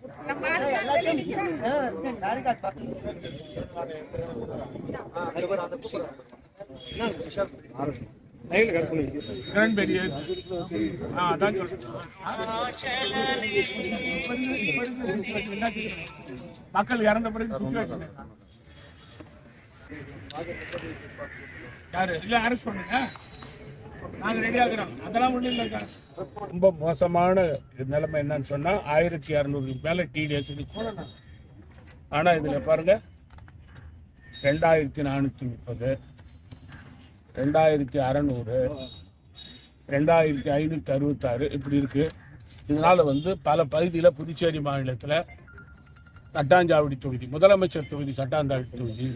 சொல்றேன். மக்கள் இறந்த பிறகு சுச்சுவேஷன் யாரு இல்ல அரெஸ்ட் பண்ணுங்க நாங்கள் ரெடி அதெல்லாம் இல்லைங்க ரொம்ப மோசமான நிலைமை என்னன்னு சொன்னா ஆயிரத்தி இரநூறுக்கு மேல டிடிஎஸ் போடணும். ஆனா இதுல பாருங்க ரெண்டாயிரத்தி நானூத்தி முப்பது ரெண்டாயிரத்தி அறநூறு ரெண்டாயிரத்தி ஐநூற்றி அறுபத்தாறு இப்படி இருக்கு. இதனால வந்து பல பகுதியில் புதுச்சேரி மாநிலத்தில் தட்டாஞ்சாவடி தொகுதி முதலமைச்சர் தொகுதி சட்டாஞ்சாவடி தொகுதி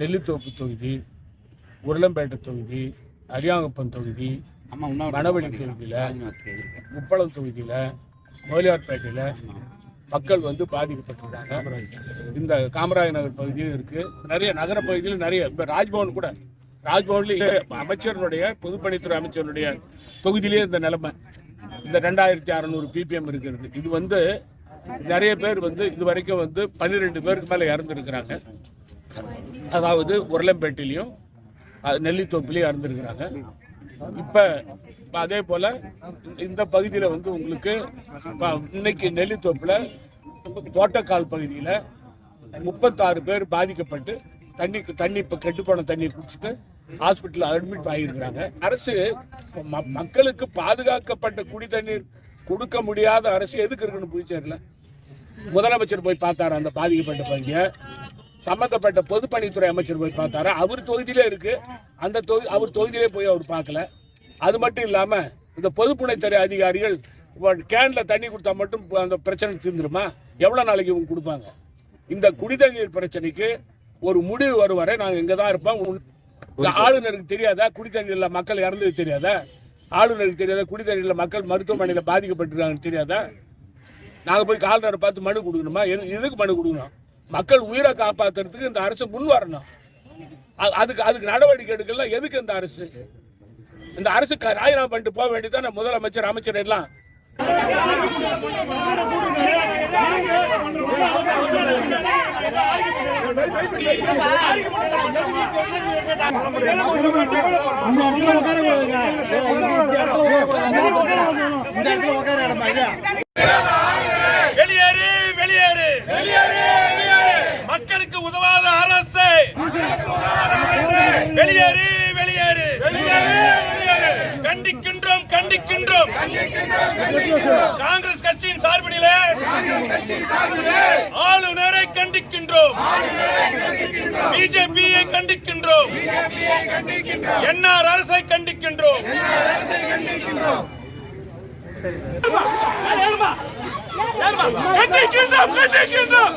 நெல்லித்தோப்பு தொகுதி உருளம்பேட்டை தொகுதி அரியாங்குப்பம் தொகுதி வனவெளி தொகுதியில் முப்பளம் தொகுதியில் முதலியார்பேட்டையில் மக்கள் வந்து பாதிக்கப்பட்டிருக்காங்க. இந்த காமராஜ் நகர் பகுதியும் இருக்கு. நிறைய நகர பகுதியில் நிறைய இப்போ ராஜ்பவன் கூட ராஜ்பவன்ல அமைச்சருடைய பொதுப்பணித்துறை அமைச்சருடைய தொகுதியிலே இந்த நிலைமை. இந்த ரெண்டாயிரத்தி அறநூறு பிபிஎம் இருக்கிறது. இது வந்து நிறைய பேர் வந்து இது வரைக்கும் வந்து பன்னிரெண்டு பேருக்கு மேலே இறந்துருக்கிறாங்க. அதாவது உருளம்பேட்டையிலையும் அது நெல்லித்தோப்புலேயே இறந்துருக்கிறாங்க இப்போ அதே போல் இந்த பகுதியில் வந்து உங்களுக்கு இப்ப இன்னைக்கு நெல்லித்தோப்பில் தோட்டக்கால் பகுதியில் முப்பத்தாறு பேர் பாதிக்கப்பட்டு தண்ணி தண்ணி இப்போ கெட்டுப்போன தண்ணியை குடிச்சிட்டு ஹாஸ்பிட்டலில் அட்மிட் ஆகியிருக்கிறாங்க. அரசு மக்களுக்கு பாதுகாக்கப்பட்ட குடி தண்ணீர் கொடுக்க முடியாத அரசு எதுக்கு இருக்குன்னு புதுச்சேரியில்? முதலமைச்சர் போய் பார்த்தாரு அந்த பாதிக்கப்பட்ட பகுதியை? சம்பந்தப்பட்ட பொதுப்பணித்துறை அமைச்சர் போய் பார்த்தாரு. அவர் தொகுதியிலே இருக்கு. அந்த தொகுதி அவர் தொகுதியிலே போய் அவர் பார்க்கல. அது மட்டும் இல்லாம இந்த பொதுப்பணித்துறை அதிகாரிகள் கேனில் கேன்ல தண்ணி கொடுத்தா மட்டும் அந்த பிரச்சனை தீர்ந்துருமா? எவ்வளவு நாளைக்கு இவங்க கொடுப்பாங்க? இந்த குடிதண்ணீர் பிரச்சனைக்கு ஒரு முடிவு வரும் வரை நாங்கள் இங்கே தான் இருப்போம் ஆளுநருக்கு தெரியாதா? குடித்தண்ணீர்ல மக்கள் இறந்தது தெரியாதா? ஆளுநருக்கு தெரியாதா? குடித்தண்ணீர்ல மக்கள் மருத்துவமனையில் பாதிக்கப்பட்டிருக்காங்கன்னு தெரியாதா? நாங்கள் போய் கால்நடை பார்த்து மனு கொடுக்கணுமா? எதுக்கு மனு கொடுக்கணும்? மக்கள் உயிரை காப்பாத்துறதுக்கு இந்த அரசு முன் வரணும். அதுக்கு அதுக்கு நடவடிக்கை எடுக்கல. எதுக்கு இந்த அரசு? இந்த அரசு க- ராஜினாமா பண்ணிட்டு போக வேண்டியதான முதலமைச்சர் அமைச்சர் எல்லாம்? இது வெளியேறு. வெளியேறு. மக்களுக்கு உதவாத அரசு. வெளியேறு வெளியேறு. கண்டிக்கின்றோம் கண்டிக்கின்றோம். காங்கிரஸ் கட்சியின் சார்பிலே ஆளுநரை கண்டிக்கின்றோம். பிஜேபியை கண்டிக்கின்றோம். என்ஆர் அரசை கண்டிக்கின்றோம். கண்டிக்கின்றோம் கண்டிக்கின்றோம்.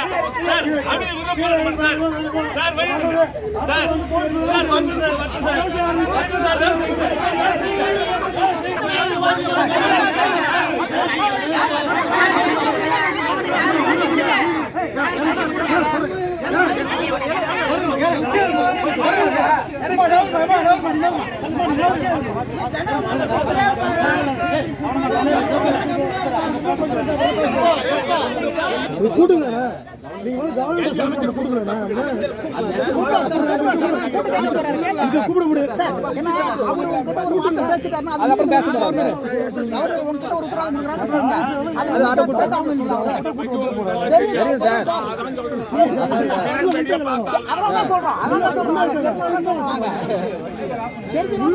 ஏன் விட மாட்டீங்க? சார், அமைதி முறையில் போராட்டம் பண்ணுங்க சார். சார், வழி விடுங்க. சார், சார், வந்து சார், வந்து சார். வந்து சார், வந்து கூட்டுங்களா நீங்க வந்து கவர்மெண்ட் சார் கூட்டுங்களா கூப்பிட முடியாது. சார் ஏன்னா அவரு உங்ககிட்ட ஒரு வார்த்தை பேசிட்டாருன்னா அது மட்டும் பேச வந்துரு அவரு. உங்ககிட்ட ஒரு புறாங்க அது ஆட்டோ போட்டு அவங்க தெரியும் சார் அதெல்லாம் தான் சொல்றோம். அதெல்லாம் தான் சொல்றோம். தெரிஞ்சதான்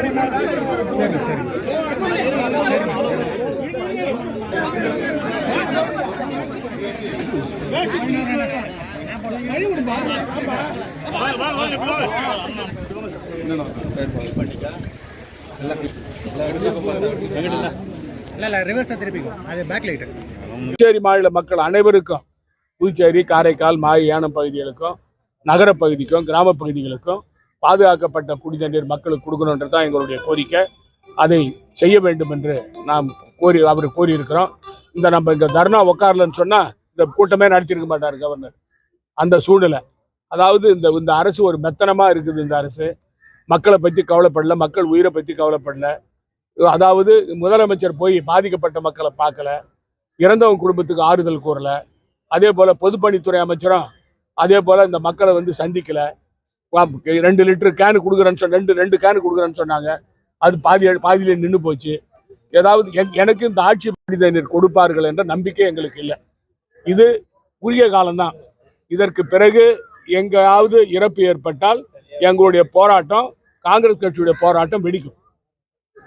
சரி சரி புதுச்சேரி மாநில மக்கள் அனைவருக்கும் புதுச்சேரி காரைக்கால் மாய் பகுதிகளுக்கும் நகரப் பகுதிக்கும் கிராம பகுதிகளுக்கும் பாதுகாக்கப்பட்ட குடிநீர் மக்களுக்கு கொடுக்கணுன்றது தான் எங்களுடைய கோரிக்கை. அதை செய்ய வேண்டும் என்று நாம் கோரி அவர் கோரியிருக்கிறோம். இந்த நம்ம இந்த தர்ணா உட்காரலன்னு சொன்னால் இந்த கூட்டமே நடத்தியிருக்க மாட்டார் கவர்னர். அந்த சூழ்நிலை. அதாவது இந்த இந்த அரசு ஒரு மெத்தனமாக இருக்குது இந்த அரசு. மக்களை பற்றி கவலைப்படல மக்கள் உயிரை பற்றி கவலைப்படல. அதாவது முதலமைச்சர் போய் பாதிக்கப்பட்ட மக்களை பார்க்கல. இறந்தவங்க குடும்பத்துக்கு ஆறுதல் கூறல. அதே போல் பொதுப்பணித்துறை அமைச்சரும் அதே போல் இந்த மக்களை வந்து சந்திக்கலை. ரெண்டு லிட்டர் கேனு கொடுக்குறேன்னு சொன்ன ரெண்டு ரெண்டு கேனு கொடுக்குறேன்னு சொன்னாங்க. அது பாதி பாதியிலே நின்று போச்சு. ஏதாவது எனக்கு இந்த ஆட்சி மனிதனர் கொடுப்பார்கள் என்ற நம்பிக்கை எங்களுக்கு இல்லை. இது குறுகிய காலம்தான். இதற்கு பிறகு எங்காவது இறப்பு ஏற்பட்டால் எங்களுடைய போராட்டம் காங்கிரஸ் கட்சியுடைய போராட்டம் வெடிக்கும்.